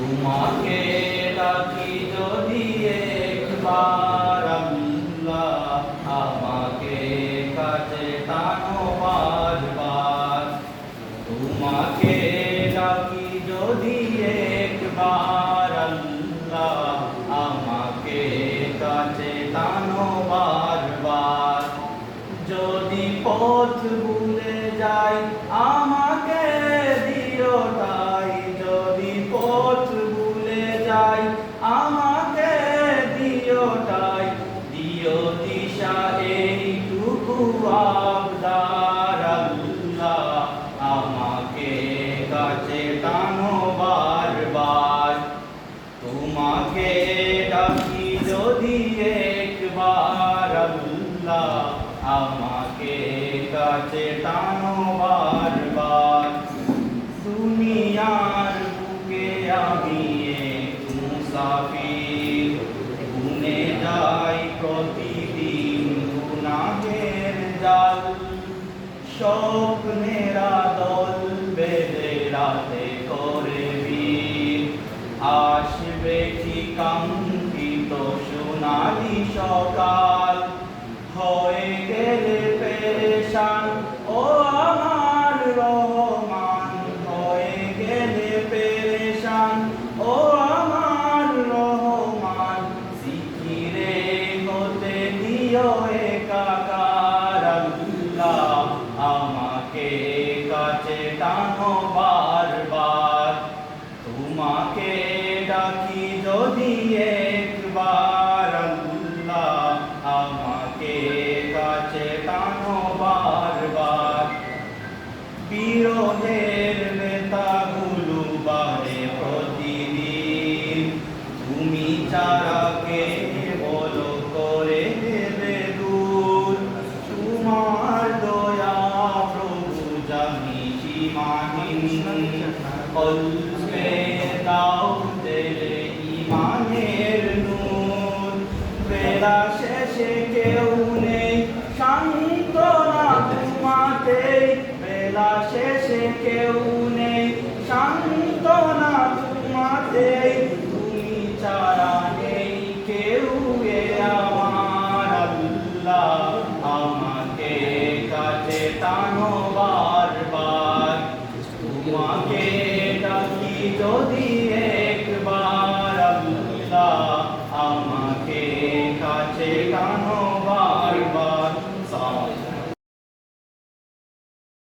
তোমাকে ডাকি যদি একবার আমাকে কাছে টানো বারবার। তোমাকে ডাকি যদি একবার আমাকে কাছে টানো বারবার। যদি পথ ভুলে যাই আমাকে যাই আমাকে দিও তাই। দিশা আবদার আমাকে কাছে টানো বারবার। তোমাকে ডাকি যদি একবার আল্লাহ, আমাকে কাছে টানো মুসাফির গুনে দল রাতে করে আসবে কি কাঙ্ক্ষিত সোনালি সকাল। ডাকি যদি একবার শেষে কেউ নেই শান্ত না তোমাতে বেলা শেষে কেউ নেই শান্ত না তোমাতে তুমি চারা নেই কেউ এ আমার আল্লাহ আমাকে কাছে টানো বা যদি একবার আল্লাহ আমাকে কাছে কানো